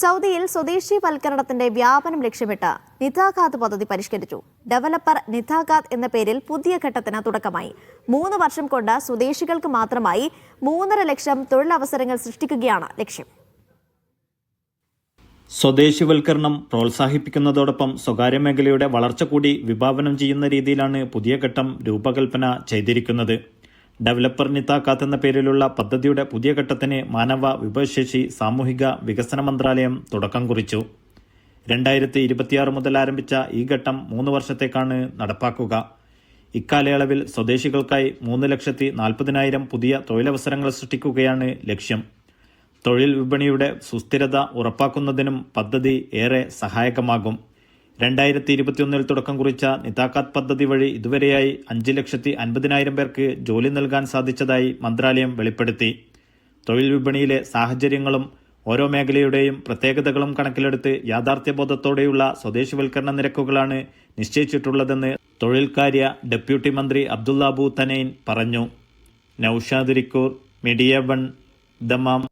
സൗദിയിൽ സ്വദേശി വൽക്കരണത്തിന്റെ വ്യാപനം ലക്ഷ്യമിട്ട് നിതാഖാത്ത് പദ്ധതി പരിഷ്കരിച്ചു. ഡെവലപ്പർ നിതാഖാത്ത് എന്ന പേരിൽ പുതിയ ഘട്ടത്തിന് തുടക്കമായി. മൂന്ന് വർഷം കൊണ്ട് സ്വദേശികൾക്ക് മാത്രമായി മൂന്നര ലക്ഷം തൊഴിലവസരങ്ങൾ സൃഷ്ടിക്കുകയാണ് ലക്ഷ്യം. സ്വദേശിവൽക്കരണം പ്രോത്സാഹിപ്പിക്കുന്നതോടൊപ്പം സ്വകാര്യ മേഖലയുടെ വളർച്ച കൂടി വിഭാവനം ചെയ്യുന്ന രീതിയിലാണ് പുതിയ ഘട്ടം രൂപകൽപ്പന ചെയ്തിരിക്കുന്നത്. ഡെവലപ്പർ നിതാക്കാത്ത് എന്ന പേരിലുള്ള പദ്ധതിയുടെ പുതിയ ഘട്ടത്തിന് മാനവ വിഭവശേഷി സാമൂഹിക വികസന മന്ത്രാലയം തുടക്കം കുറിച്ചു. രണ്ടായിരത്തി ഇരുപത്തിയാറ് മുതൽ ആരംഭിച്ച ഈ ഘട്ടം മൂന്ന് വർഷത്തേക്കാണ് നടപ്പാക്കുക. ഇക്കാലയളവിൽ സ്വദേശികൾക്കായി മൂന്ന് ലക്ഷത്തി നാൽപ്പതിനായിരം പുതിയ തൊഴിലവസരങ്ങൾ സൃഷ്ടിക്കുകയാണ് ലക്ഷ്യം. തൊഴിൽ വിപണിയുടെ സുസ്ഥിരത ഉറപ്പാക്കുന്നതിനും പദ്ധതി ഏറെ സഹായകമാകും. രണ്ടായിരത്തി ഇരുപത്തിയൊന്നിൽ തുടക്കം കുറിച്ച നിതാഖാത്ത് പദ്ധതി വഴി ഇതുവരെയായി അഞ്ച് ലക്ഷത്തി അൻപതിനായിരം പേർക്ക് ജോലി നൽകാൻ സാധിച്ചതായി മന്ത്രാലയം വെളിപ്പെടുത്തി. തൊഴിൽ വിപണിയിലെ സാഹചര്യങ്ങളും ഓരോ മേഖലയുടെയും പ്രത്യേകതകളും കണക്കിലെടുത്ത് യാഥാർത്ഥ്യബോധത്തോടെയുള്ള സ്വദേശിവൽക്കരണ നിരക്കുകളാണ് നിശ്ചയിച്ചിട്ടുള്ളതെന്ന് തൊഴിൽകാര്യ ഡെപ്യൂട്ടി മന്ത്രി അബ്ദുള്ള അബു തനൈൻ പറഞ്ഞു. Noushad Rikkur Media One Dammam.